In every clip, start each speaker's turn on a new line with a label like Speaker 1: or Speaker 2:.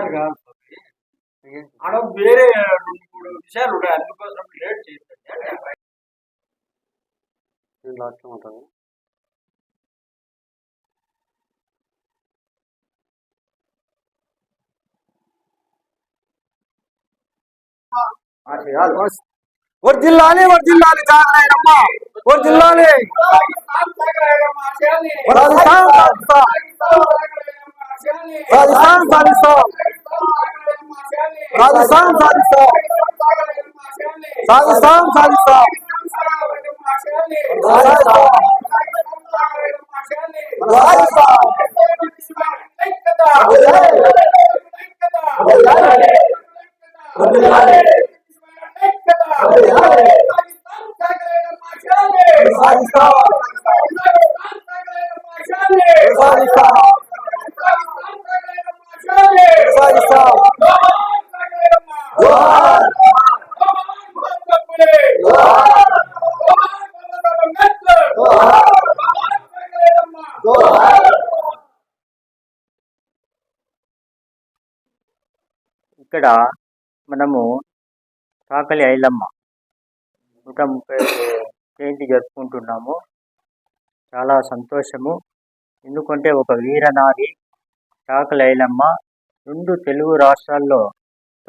Speaker 1: ఉంటారు కాదు. ఆడ వేరే రెండు మూడు విషయాలు ఉన్నాయి అందుకోసం లేట్ చేస్తాను
Speaker 2: లాస్ట్ ఉంటుంది జాగరాయనమ్మ వర్జిల్లాలి రాజస్థాన్ సాధిస్తాం రాజస్థాన్ సాధిస్తాం రాజస్థాన్ సాధిస్తాం
Speaker 3: రాజస్థాన్. కాకలి ఐలమ్మ. నూట ముప్పై జయంతి జరుపుకుంటున్నాము. చాలా సంతోషము. ఎందుకంటే ఒక వీరనారి కాకలి ఐలమ్మ రెండు తెలుగు రాష్ట్రాల్లో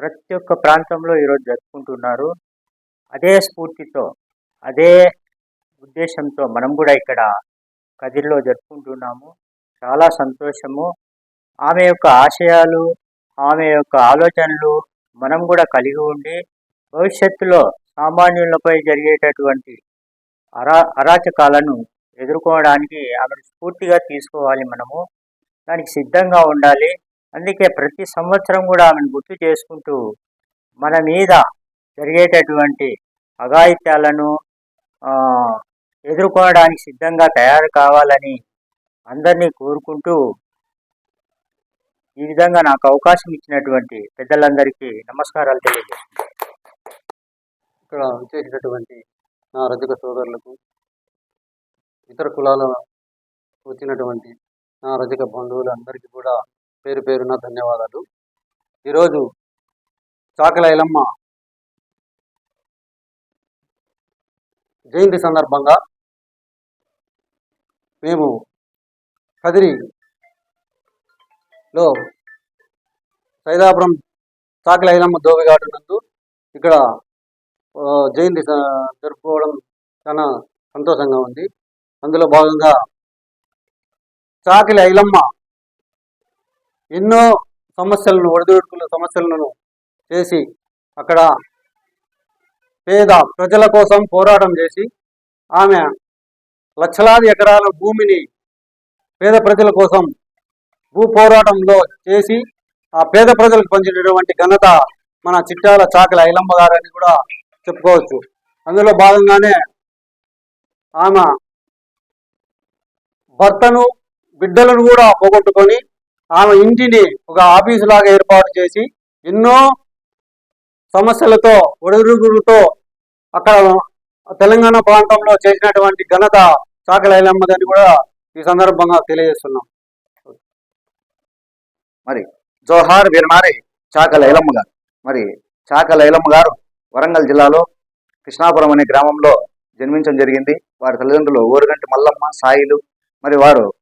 Speaker 3: ప్రతి ఒక్క ప్రాంతంలో ఈరోజు జరుపుకుంటున్నారు. అదే స్ఫూర్తితో అదే ఉద్దేశంతో మనం కూడా ఇక్కడ కదిరిలో జరుపుకుంటున్నాము. చాలా సంతోషము. ఆమె యొక్క ఆశయాలు ఆమె యొక్క ఆలోచనలు మనం కూడా కలిగి ఉండి భవిష్యత్తులో సామాన్యులపై జరిగేటటువంటి అరా అరాచకాలను ఎదుర్కోవడానికి ఆమెను స్ఫూర్తిగా తీసుకోవాలి మనము. దానికి సిద్ధంగా ఉండాలి. అందుకే ప్రతి సంవత్సరం కూడా ఆమెను గుర్తు చేసుకుంటూ మన మీద జరిగేటటువంటి అఘాయిత్యాలను ఎదుర్కోవడానికి సిద్ధంగా తయారు కావాలని అందరినీ కోరుకుంటూ ఈ విధంగా నాకు అవకాశం ఇచ్చినటువంటి పెద్దలందరికీ నమస్కారాలు తెలియజేస్తున్నాను.
Speaker 2: ఇక్కడ వచ్చేసినటువంటి నా రజక సోదరులకు ఇతర కులాల వచ్చినటువంటి నా రజక బంధువులందరికీ కూడా పేరు పేరున ధన్యవాదాలు. ఈరోజు చాకల ఐలమ్మ జయంతి సందర్భంగా మేము కదిరిలో సైదాపురం చాకలైలమ్మ దోవిఘాటు నందు ఇక్కడ జయంతి జరుపుకోవడం చాలా సంతోషంగా ఉంది. అందులో భాగంగా చాకిలి ఐలమ్మ ఎన్నో సమస్యలను ఒడిదుడుకుల సమస్యలను చేసి అక్కడ పేద ప్రజల కోసం పోరాటం చేసి ఆమె లక్షలాది ఎకరాల భూమిని పేద ప్రజల కోసం భూ పోరాటంలో చేసి ఆ పేద ప్రజలకు పంచినటువంటి ఘనత మన చిట్టాల చాకల ఐలమ్మ గారని కూడా చెప్పుకోవచ్చు. అందులో భాగంగానే ఆమె భర్తను బిడ్డలను కూడా పోగొట్టుకొని ఆమె ఇంటిని ఒక ఆఫీసు లాగా ఏర్పాటు చేసి ఎన్నో సమస్యలతో ఒడిదుడుకులతో అక్కడ తెలంగాణ ప్రాంతంలో చేసినటువంటి ఘనత చాకలి కూడా ఈ సందర్భంగా తెలియజేస్తున్నాం.
Speaker 4: మరి జోహార్ వీరమారి చాకలైలమ్మ గారు. మరి చాకలైలమ్మ గారు వరంగల్ జిల్లాలో కృష్ణాపురం అనే గ్రామంలో జన్మించడం జరిగింది. వారి తల్లిదండ్రులు ఓరుగంటి మల్లమ్మ సాయిలు మరి వారు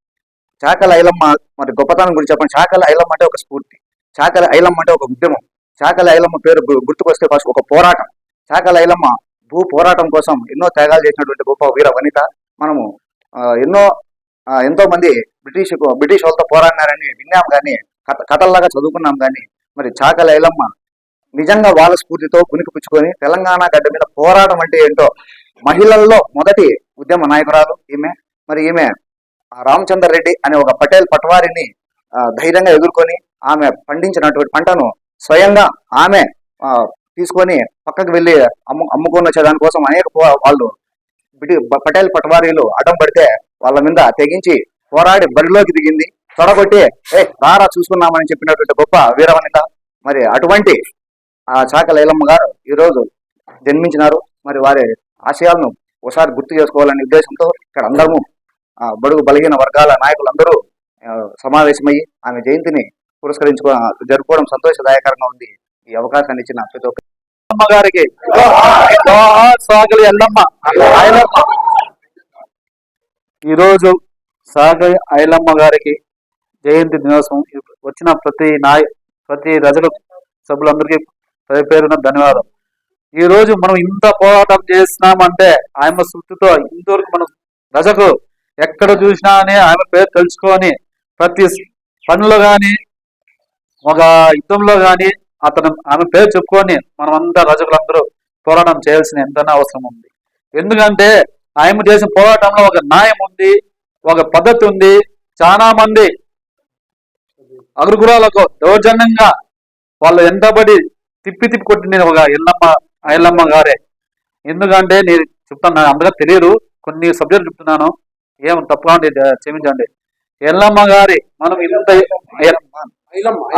Speaker 4: చాకల ఐలమ్మ మరి గొప్పతనం గురించి చెప్పండి. చాకల ఐలమ్మ అంటే ఒక స్ఫూర్తి. చాకల ఐలమ్మ అంటే ఒక ఉద్యమం. చాకల ఐలమ్మ పేరు గు- గుర్తుకొస్తే ఫస్ట్ ఒక పోరాటం. చాకల ఐలమ్మ భూ పోరాటం కోసం ఎన్నో త్యాగాలు చేసినటువంటి గొప్ప వీర వనిత. మనము ఎన్నో ఎంతోమంది ఎంతో మంది బ్రిటిష్ బ్రిటిష్ వాళ్ళతో పోరాడినారని విన్నాం కానీ కథ కథల్లాగా చదువుకున్నాం కానీ మరి చాకల ఐలమ్మ నిజంగా వాళ్ళ స్ఫూర్తితో కునికి పుచ్చుకొని తెలంగాణ గడ్డ మీద పోరాటం అంటే ఏంటో మహిళల్లో మొదటి ఉద్యమ నాయకురాలు ఈమె. మరి ఈమె రామచందర్ రెడ్డి అనే ఒక పటేల్ పట్వారిని ధైర్యంగా ఎదుర్కొని ఆమె పండించినటువంటి పంటను స్వయంగా ఆమె తీసుకొని పక్కకు వెళ్ళి అమ్ము అమ్ముకొని వచ్చే దానికోసం అనేక వాళ్ళు పటేల్ పట్వారీలు అడ్డం పడితే వాళ్ళ మీద తెగించి పోరాడి బరిలోకి దిగింది. తొడగొట్టి ఏ రారా చూసుకున్నామని చెప్పినటువంటి గొప్ప వీరవనిత. మరి అటువంటి ఆ చాక లైలమ్మ గారు ఈరోజు జన్మించినారు. మరి వారి ఆశయాలను ఒకసారి గుర్తు చేసుకోవాలనే ఉద్దేశంతో ఇక్కడ అందరము ఆ, బడుగు బలహీన వర్గాల నాయకులందరూ సమావేశమయ్యి ఆమె జయంతిని పురస్కరించుకో జరుపుకోవడం సంతోషదాయకరంగా ఉంది. ఈ అవకాశాన్ని ఇచ్చిన ప్రతి ఒక్క
Speaker 5: గారికి. సాగలి ఎల్లమ్మ ఈరోజు సాగలి ఐలమ్మ గారికి జయంతి దినోత్సవం. వచ్చిన ప్రతి నాయ ప్రతి రజక సభ్యులందరికీ పేరు పేరున ధన్యవాదం. ఈ రోజు మనం ఇంత పోరాటం చేసినామంటే ఆమె సుట్టుతో ఇంతవరకు మనం రజకు ఎక్కడ చూసినా అని ఆమె పేరు తెలుసుకొని ప్రతి పనిలో కానీ ఒక యుద్ధంలో కానీ అతను ఆమె పేరు చెప్పుకొని మనమంతా రజకులందరూ పోరాటం చేయాల్సిన ఎంతైనా అవసరం ఉంది. ఎందుకంటే ఆయన చేసిన పోరాటంలో ఒక న్యాయం ఉంది ఒక పద్ధతి ఉంది. చాలా మంది అగ్రగురాలకు దౌర్జన్యంగా వాళ్ళు ఎంతబడి తిప్పి తిప్పి కొట్టిన ఒక ఎల్లమ్మ ఎల్లమ్మ గారే. ఎందుకంటే నేను చెప్తాను అంతగా తెలియదు. కొన్ని సబ్జెక్ట్ చెప్తున్నాను. ఏం తప్పుగా ద- క్షమించండి. ఎల్లమ్మ గారి మనం ఇంత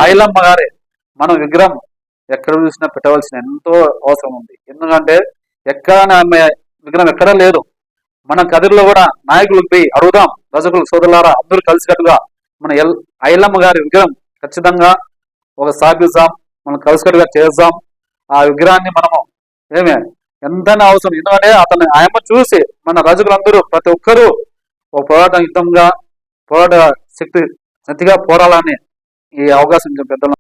Speaker 5: ఐలమ్మ. గారి. మనం విగ్రహం ఎక్కడ చూసినా పెట్టవలసిన ఎంతో అవసరం ఉంది. ఎందుకంటే ఎక్కడ ఆమె విగ్రహం ఎక్కడా లేదు. మన కదిరిలో కూడా నాయకులకు పోయి అడుగుదాం. రజకులు సోదరులారా అందరూ కలిసికట్టుగా మన ఎల్ ఐలమ్మ గారి విగ్రహం ఖచ్చితంగా ఒక స్థాపిస్తాం మనం కలిసికట్టుగా చేద్దాం. ఆ విగ్రహాన్ని మనము ఏమే? ఎంతైనా అవసరం. ఎందుకంటే అతను ఆయమ్మ చూసి మన రజకులందరూ ప్రతి ఒక్కరూ ఒక పోరాట యుద్ధంగా పోరాట శక్తి శక్తిగా పోరాలని ఈ అవకాశం పెద్దలు.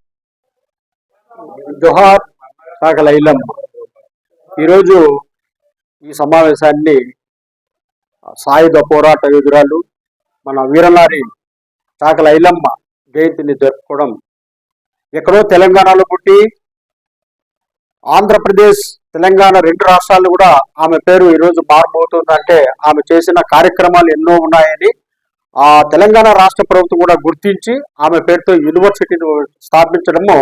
Speaker 2: జోహార్ సాగల ఈరోజు ఈ సమావేశాన్ని సాయుధ పోరాట యోధురాలు మన వీరనారి చాకల ఐలమ్మ జయంతిని జరుపుకోవడం ఎక్కడో తెలంగాణలో పుట్టి ఆంధ్రప్రదేశ్ తెలంగాణ రెండు రాష్ట్రాలు కూడా ఆమె పేరు ఈరోజు మారబోతుందంటే ఆమె చేసిన కార్యక్రమాలు ఎన్నో ఉన్నాయని ఆ తెలంగాణ రాష్ట్ర ప్రభుత్వం కూడా గుర్తించి ఆమె పేరుతో యూనివర్సిటీని స్థాపించడము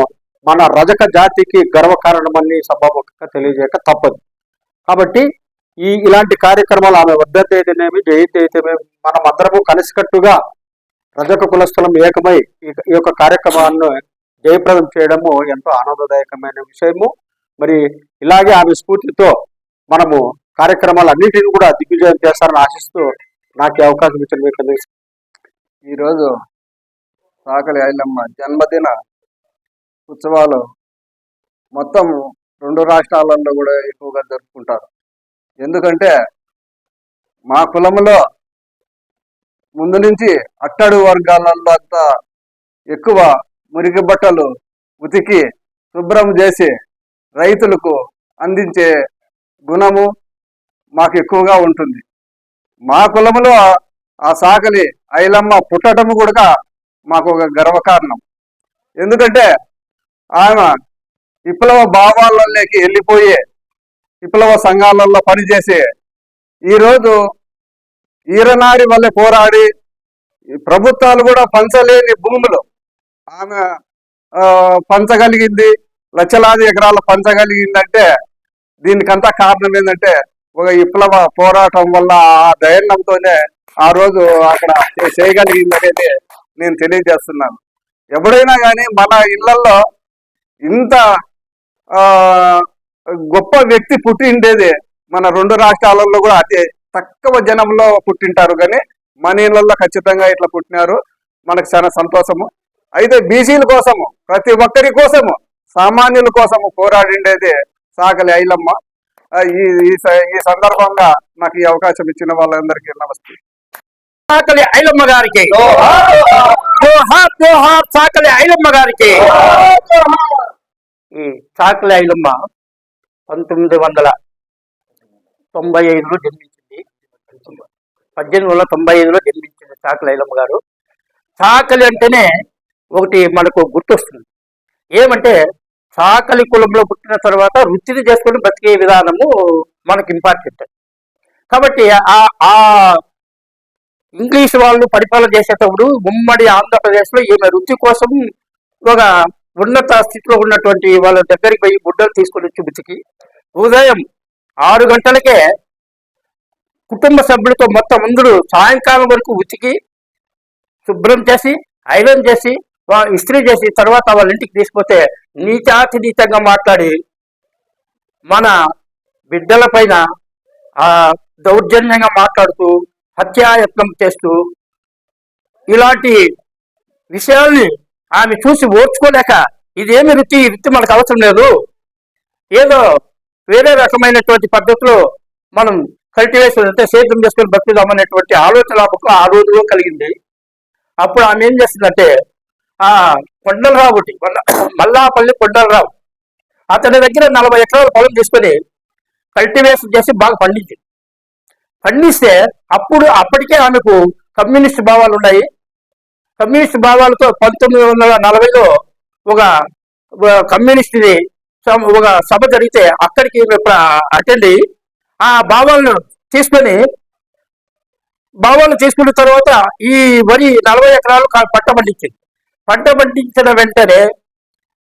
Speaker 2: మన రజక జాతికి గర్వకారణమని సభాముఖంగా తెలియజేయక తప్పదు. కాబట్టి ఈ ఇలాంటి కార్యక్రమాలు ఆమె వద్దత అయితేనేమి జయంతి అయితేనేమి మనం అందరము కలిసికట్టుగా రజక కులస్థలం ఏకమై ఈ- ఈ యొక్క కార్యక్రమాలను జయప్రదం చేయడము ఎంతో ఆనందదాయకమైన విషయము. మరి ఇలాగే ఆమె స్ఫూర్తితో మనము కార్యక్రమాలు అన్నింటిని కూడా దిగ్విజయం చేస్తారని ఆశిస్తూ నాకు అవకాశం ఇచ్చిన మీకు
Speaker 6: ఈరోజు సాకలి ఐలమ్మ జన్మదిన ఉత్సవాలు మొత్తం రెండు రాష్ట్రాలలో కూడా ఎక్కువగా జరుపుకుంటారు. ఎందుకంటే మా కులంలో ముందు నుంచి అట్టడు వర్గాలలో అంతా ఎక్కువ మురికి బట్టలు ఉతికి శుభ్రం చేసి రైతులకు అందించే గుణము మాకు ఎక్కువగా ఉంటుంది. మా కులములో ఆ సాకలి ఐలమ్మ పుట్టడం కూడా మాకు ఒక గర్వకారణం. ఎందుకంటే ఆమె విప్లవ భావాలలోకి వెళ్ళిపోయి విప్లవ సంఘాలలో పనిచేసి ఈరోజు ఈరనారి వల్ల పోరాడి ఈ ప్రభుత్వాలు కూడా పంచలేని భూములు ఆమె పంచగలిగింది లక్షలాది ఎకరాలు పంచగలిగిందంటే దీనికంతా కారణం ఏంటంటే ఒక విప్లవ పోరాటం వల్ల ఆ దయన్నంతోనే ఆ రోజు అక్కడ చేయగలిగింది అనేది నేను తెలియజేస్తున్నాను. ఎవడైనా కానీ మన ఇళ్ళలో ఇంత ఆ గొప్ప వ్యక్తి పుట్టిండేది మన రెండు రాష్ట్రాలలో కూడా అతి తక్కువ జనంలో పుట్టింటారు. కానీ మన ఇళ్ళలో ఖచ్చితంగా ఇట్లా పుట్టినారు. మనకు చాలా సంతోషము. అయితే బీసీల కోసము ప్రతి ఒక్కరి కోసము సామాన్యుల కోసము పోరాడిండేది సాకలి ఐలమ్మ. ఈ ఈ ఈ సందర్భంగా నాకు ఈ అవకాశం ఇచ్చిన వాళ్ళందరికీ నమస్తే.
Speaker 1: సాకలి ఐలమ్మ గారికి. సాకలి ఐలమ్మ గారికి. ఈ సాకలి ఐలమ్మ పంతొమ్మిది వందల తొంభై ఐదులో జన్మించింది. పద్దెనిమిది వందల తొంభై ఐదులో జన్మించింది సాకలి ఐలమ్మ గారు. సాకలి అంటేనే ఒకటి మనకు గుర్తొస్తుంది. ఏమంటే సాకలి కులంలో పుట్టిన తర్వాత వృత్తిని చేసుకొని బతికే విధానము మనకు ఇంపార్టెంట్ కాబట్టి ఆ ఆ ఇంగ్లీష్ వాళ్ళు పరిపాలన చేసేటప్పుడు ఉమ్మడి ఆంధ్రప్రదేశ్లో ఈమె వృత్తి కోసం ఒక ఉన్నత స్థితిలో ఉన్నటువంటి వాళ్ళ దగ్గరికి పోయి గుడ్డలు తీసుకొని వచ్చి బతికి ఉదయం ఆరు గంటలకే కుటుంబ సభ్యులతో మొత్తం అందరూ సాయంకాలం వరకు ఉతికి శుభ్రం చేసి ఐరన్ చేసి ఇస్త్రీ చేసి తర్వాత వాళ్ళ ఇంటికి తీసుకుపోతే నీచాతి నీచంగా మాట్లాడి మన బిడ్డల పైన ఆ దౌర్జన్యంగా మాట్లాడుతూ హత్యాయత్నం చేస్తూ ఇలాంటి విషయాల్ని ఆమె చూసి ఓర్చుకోలేక ఇదేమి వృత్తి ఈ వృత్తి మనకు అవసరం లేదు. ఏదో వేరే రకమైనటువంటి పద్ధతిలో మనం కల్టివేషన్ అంటే సేద్యం చేసుకుని బతుకుదాం అనేటువంటి ఆలోచన ఆ రోజులో కలిగింది. అప్పుడు ఆమె ఏం చేస్తుందంటే ఆ కొండలరావు ఒకటి మల్లాపల్లి కొండలరావు. అతని దగ్గర నలభై ఎకరాల పొలం తీసుకొని కల్టివేషన్ చేసి బాగా పండించింది పండిస్తే అప్పుడు అప్పటికే ఆమెకు కమ్యూనిస్ట్ భావాలు ఉన్నాయి. కమ్యూనిస్ట్ భావాలతో పంతొమ్మిది వందల నలభైలో ఒక కమ్యూనిస్ట్ని కమ్యూనిస్ట్ది ఒక సభ జరిగితే అక్కడికి అటెండ్ అయ్యి ఆ భావాలను తీసుకొని భావాలు తీసుకున్న తర్వాత ఈ వరి నలభై ఎకరాలు పట్ట పంట పండించింది. పంట పండించిన వెంటనే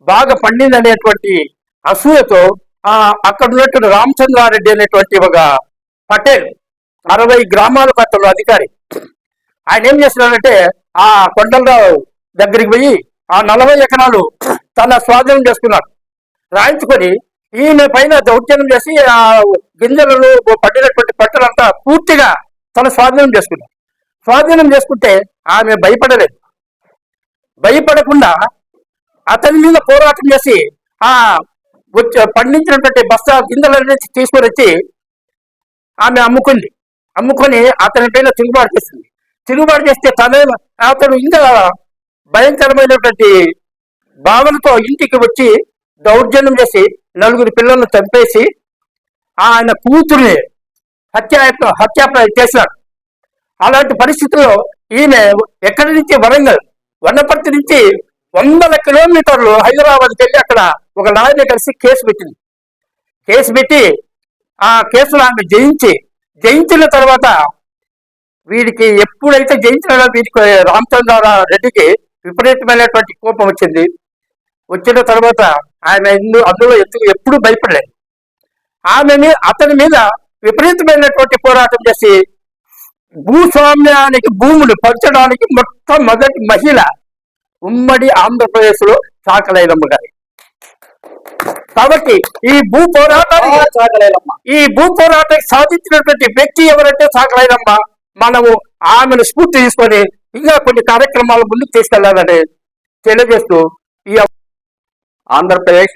Speaker 1: బాగా పండింది అనేటువంటి అసూయతో ఆ అక్కడ ఉన్నటువంటి రామచంద్రారెడ్డి అనేటువంటి ఒక పటేల్ అరవై గ్రామాలకు అతను అధికారి. ఆయన ఏం చేస్తున్నాడంటే ఆ కొండలరావు దగ్గరికి పోయి ఆ నలభై ఎకరాలు తన స్వాధీనం చేసుకున్నాడు. రాయించుకొని ఈమె పైన దౌర్జన్యం చేసి ఆ గింజలను పడినటువంటి పంటలంతా పూర్తిగా తన స్వాధీనం చేసుకున్నాడు. స్వాధీనం చేసుకుంటే ఆమె భయపడలేదు. భయపడకుండా అతని మీద పోరాటం చేసి ఆ పండించినటువంటి బస్తా గింజలన్నీ తీసుకొని వచ్చి ఆమె అమ్ముకుంది. అమ్ముకొని అతని పైన తిరుగుబాటు చేస్తుంది తిరుగుబాటు చేస్తే తనే అతను ఇంకా భయంకరమైనటువంటి భావనతో ఇంటికి వచ్చి దౌర్జన్యం చేసి నలుగురు పిల్లలను చంపేసి ఆయన కూతుర్ని హత్య హత్యాప్రాయం చేశాడు అలాంటి పరిస్థితుల్లో ఈమె ఎక్కడి నుంచి వరంగల్ వనపర్తి నుంచి వందల కిలోమీటర్లు హైదరాబాద్కి వెళ్ళి అక్కడ ఒక లాయర్ని కలిసి కేసు పెట్టింది. కేసు పెట్టి ఆ కేసులో ఆమె జయించి జయించిన తర్వాత వీడికి ఎప్పుడైతే జయించిన వీడికి రామచంద్ర రెడ్డికి విపరీతమైనటువంటి కోపం వచ్చింది. వచ్చిన తర్వాత ఆమె అందులో ఎందుకు ఎప్పుడూ భయపడలేదు. ఆమెని అతని మీద విపరీతమైనటువంటి పోరాటం చేసి భూస్వామ్యానికి భూములు పంచడానికి మొట్టమొదటి మహిళ ఉమ్మడి ఆంధ్రప్రదేశ్లో చాకలైలమ్మ గారి. కాబట్టి ఈ భూ పోరాటానికి
Speaker 5: చాకలేలమ్మ.
Speaker 1: ఈ భూ పోరాటం సాధించినటువంటి వ్యక్తి ఎవరంటే సాకలైనమ్మ మనము ఆమెను స్ఫూర్తి తీసుకొని ఇంకా కొన్ని కార్యక్రమాలు ముందుకు తీసుకెళ్ళాలని తెలియజేస్తూ ఈ
Speaker 7: ఆంధ్రప్రదేశ్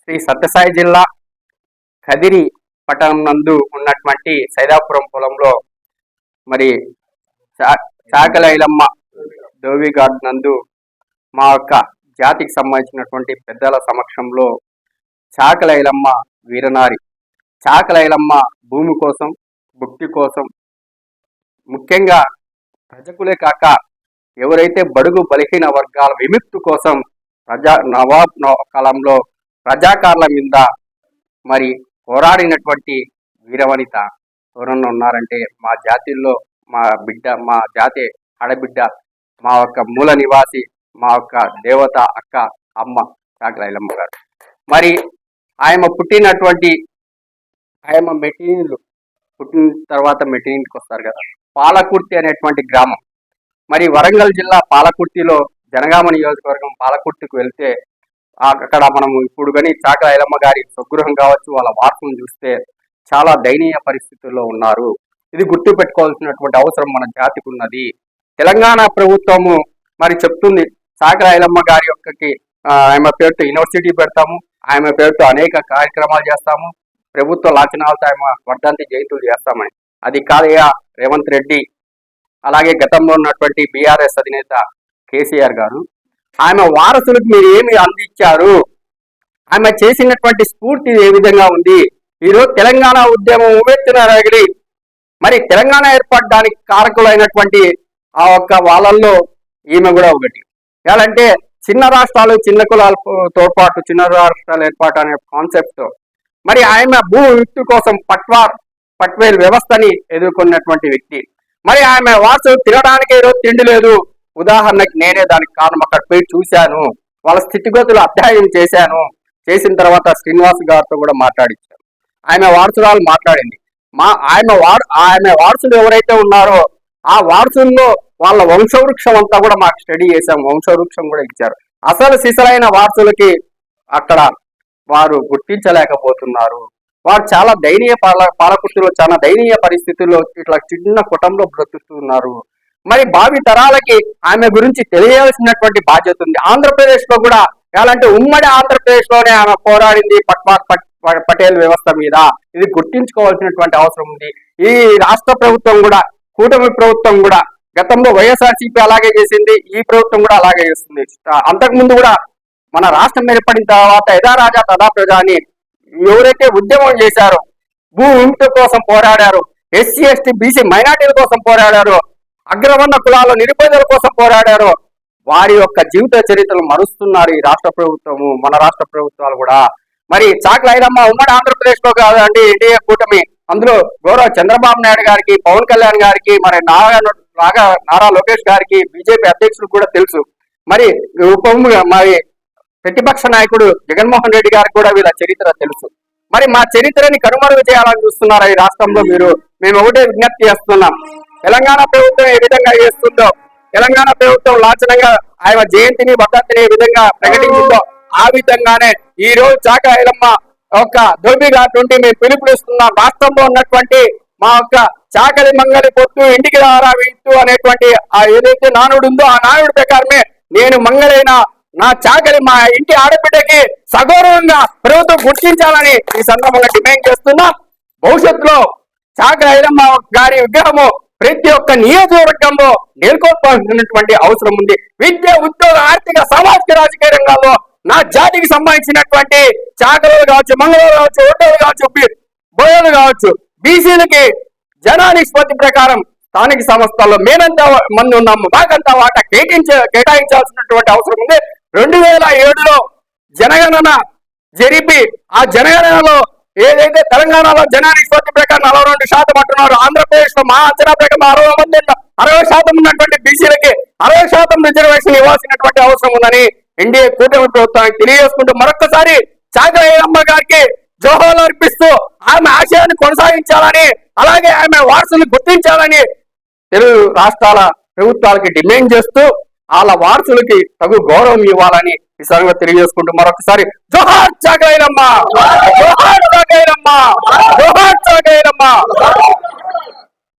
Speaker 7: శ్రీ సత్యసాయి జిల్లా కదిరి పట్టణం నందు ఉన్నటువంటి సైదాపురం పొలంలో మరి చా- చాకలైలమ్మ దోవి గార్డ్ నందు మా యొక్క జాతికి సంబంధించినటువంటి పెద్దల సమక్షంలో చాకలైలమ్మ వీరనారి. చాకలైలమ్మ భూమి కోసం భుక్తి కోసం ముఖ్యంగా ప్రజకులే కాక ఎవరైతే బడుగు బలహీన వర్గాల విముక్తి కోసం ప్రజా నవాబ్ నవ- కాలంలో ప్రజాకారుల మీద మరి పోరాడినటువంటి వీరవనిత ఎవరన్నా ఉన్నారంటే మా జాతిల్లో మా బిడ్డ మా జాతి ఆడబిడ్డ మా యొక్క మూల నివాసి మా యొక్క దేవత అక్క అమ్మ చాకలైలమ్మ గారు. మరి ఆయన పుట్టినటువంటి ఆయమ మెటీరియల్ పుట్టిన తర్వాత మెటీరియల్కి వస్తారు కదా. పాలకుర్తి అనేటువంటి గ్రామం. మరి వరంగల్ జిల్లా పాలకుర్తిలో జనగామ నియోజకవర్గం పాలకుర్తికి వెళ్తే అక్కడ మనం ఇప్పుడు కానీ చాకల ఐలమ్మ గారి స్వగృహం కావచ్చు వాళ్ళ వార్తను చూస్తే చాలా దయనీయ పరిస్థితుల్లో ఉన్నారు. ఇది గుర్తు పెట్టుకోవాల్సినటువంటి అవసరం మన జాతికి ఉన్నది. తెలంగాణ ప్రభుత్వము మరి చెప్తుంది సాగరాయలమ్మ గారి యొక్కకి ఆమె పేరుతో యూనివర్సిటీ పెడతాము ఆమె పేరుతో అనేక కార్యక్రమాలు చేస్తాము ప్రభుత్వ లాంఛనాలతో ఆమె వర్ధంతి జయంతులు చేస్తామని అది కాదయ్య రేవంత్ రెడ్డి అలాగే గతంలో ఉన్నటువంటి బీఆర్ఎస్ అధినేత కేసీఆర్ గారు. ఆమె వారసులకు మీరు ఏమి అందించారు? ఆమె చేసినటువంటి స్ఫూర్తి ఏ విధంగా ఉంది? ఈరోజు తెలంగాణ ఉద్యమం ఉవ్వెత్తున రగిలి మరి తెలంగాణ ఏర్పడడానికి కారకులైనటువంటి ఆ ఒక్క వాళ్ళల్లో ఈమె కూడా ఒకటి. ఎలాంటే చిన్న రాష్ట్రాలు చిన్న కులాల తోడ్పాటు చిన్న రాష్ట్రాలు ఏర్పాటు అనే కాన్సెప్ట్ మరి ఆయన భూ విత్తు కోసం పట్వార్ పట్వేల్ వ్యవస్థని ఎదుర్కొన్నటువంటి వ్యక్తి. మరి ఆమె వాసు తినడానికి ఈరోజు తిండి లేదు. ఉదాహరణకి నేనే దానికి కారణం అక్కడ పోయి చూశాను. వాళ్ళ స్థితిగతులు అధ్యయనం చేశాను. చేసిన తర్వాత శ్రీనివాస్ గారితో కూడా మాట్లాడించు ఆమె వారసురాలు మాట్లాడింది. మా ఆమె వారు ఆమె వారసులు ఎవరైతే ఉన్నారో ఆ వారసుల్లో వాళ్ళ వంశవృక్షం అంతా కూడా మాకు స్టడీ చేశాం. వంశవృక్షం కూడా ఇచ్చారు. అసలు సిసలైన వారసులకి అక్కడ వారు గుర్తించలేకపోతున్నారు. వారు చాలా దయనీయ పాల పాలకుర్తిలో చాలా దయనీయ పరిస్థితుల్లో ఇట్లా చిన్న కుటుంబంలో బ్రతుకుతున్నారు. మరి భావి తరాలకి ఆమె గురించి తెలియాల్సినటువంటి బాధ్యత ఉంది. ఆంధ్రప్రదేశ్లో కూడా ఎలాంటి ఉమ్మడి ఆంధ్రప్రదేశ్లోనే ఆమె పోరాడింది పట్మా పట్- పటేల్ వ్యవస్థ మీద. ఇది గుర్తించుకోవాల్సినటువంటి అవసరం ఉంది. ఈ రాష్ట్ర ప్రభుత్వం కూడా కూటమి ప్రభుత్వం కూడా గతంలో వైఎస్ఆర్సీపీ అలాగే చేసింది ఈ ప్రభుత్వం కూడా అలాగే చేస్తుంది. అంతకు ముందు కూడా మన రాష్ట్రం ఏర్పడిన తర్వాత యథా రాజా తదా ప్రజా అని ఎవరైతే ఉద్యమం చేశారో భూ విముక్తి కోసం పోరాడారు ఎస్సీ ఎస్టీ బీసీ మైనార్టీల కోసం పోరాడారు అగ్రవర్ణ కులాల నిరుపేదల కోసం పోరాడారు వారి యొక్క జీవిత చరిత్రలు మరుస్తున్నారు ఈ రాష్ట్ర ప్రభుత్వము మన రాష్ట్ర ప్రభుత్వాలు కూడా. మరి చాట్ల ఐలమ్మ ఉమ్మడి ఆంధ్రప్రదేశ్లో కాదండి ఎన్డీఏ కూటమి. అందులో గౌరవ చంద్రబాబు నాయుడు గారికి పవన్ కళ్యాణ్ గారికి మరి నారా నాగా నారా లోకేష్ గారికి బీజేపీ అధ్యక్షులు కూడా తెలుసు. మరి ఉప మరి ప్రతిపక్ష నాయకుడు జగన్మోహన్ రెడ్డి గారికి కూడా వీళ్ళ చరిత్ర తెలుసు. మరి మా చరిత్రని కనుమరుగు చేయాలని చూస్తున్నారా ఈ రాష్ట్రంలో మీరు. మేము ఒకటే విజ్ఞప్తి చేస్తున్నాం. తెలంగాణ ప్రభుత్వం ఏ విధంగా చేస్తుందో తెలంగాణ ప్రభుత్వం లాంఛనంగా ఆయన జయంతిని భద్రతని ఏ విధంగా ప్రకటించిందో ఆ విధంగానే ఈ రోజు చాక ఒక దొబ్బిగా నుండి మేము పిలుపునిస్తున్నాం రాష్ట్రంలో ఉన్నటువంటి మా యొక్క చాకలి మంగలి పొత్తు ఇంటికి రారా వింటూ అనేటువంటి ఆ ఏదైతే నానుడు ఉందో ఆ నానుడి ప్రకారమే నేను మంగళైన నా చాకలి మా ఇంటి ఆడబిడ్డకి సగౌరవంగా ప్రభుత్వం గుర్తించాలని ఈ సందర్భంగా డిమాండ్ చేస్తున్నా. భవిష్యత్తులో చాకలి ఐరమ్మ గారి విగ్రహము ప్రతి ఒక్క నియోజకవర్గంలో నెలకొల్పాల్సినటువంటి అవసరం ఉంది. విద్య ఉద్యోగ ఆర్థిక సామాజిక రాజకీయ రంగాల్లో నా జాతికి సంబంధించినటువంటి చాకలు కావచ్చు మంగళూరు కావచ్చు ఒడ్డలు కావచ్చు బోయలు కావచ్చు బీసీలకి జనా నిష్పత్తి ప్రకారం స్థానిక సంస్థల్లో మేమెంత మంది ఉన్నాము. మాకంతా వాటా కేటాయించ కేటాయించాల్సినటువంటి అవసరం ఉంది. రెండు వేల ఏడులో జనగణన జరిపి ఆ జనగణనలో ఏదైతే తెలంగాణలో జనా నిష్పత్తి ప్రకారం నలభై రెండు శాతం అంటున్నారు ఆంధ్రప్రదేశ్లో మా అంచనా ప్రకారం అరవై మంది అరవై శాతం ఉన్నటువంటి బీసీలకి అరవై శాతం రిజర్వేషన్ ఇవ్వాల్సినటువంటి అవసరం ఉందని ఎన్డీఏ కూటమి ప్రభుత్వానికి తెలియజేసుకుంటూ మరొకసారి చాకరయ్యమ్మ గారికి జోహాలు అర్పిస్తూ ఆమె ఆశయాన్ని కొనసాగించాలని అలాగే ఆమె వారసుని గుర్తించాలని తెలుగు రాష్ట్రాల ప్రభుత్వాలకి డిమాండ్ చేస్తూ వాళ్ళ వారసులకి తగు గౌరవం ఇవ్వాలని ఈ సంగతి తెలియజేసుకుంటూ మరొకసారి జోహార్ చాకైలమ్మ జోహార్ చాకైలమ్మ జోహార్ చాకైలమ్మ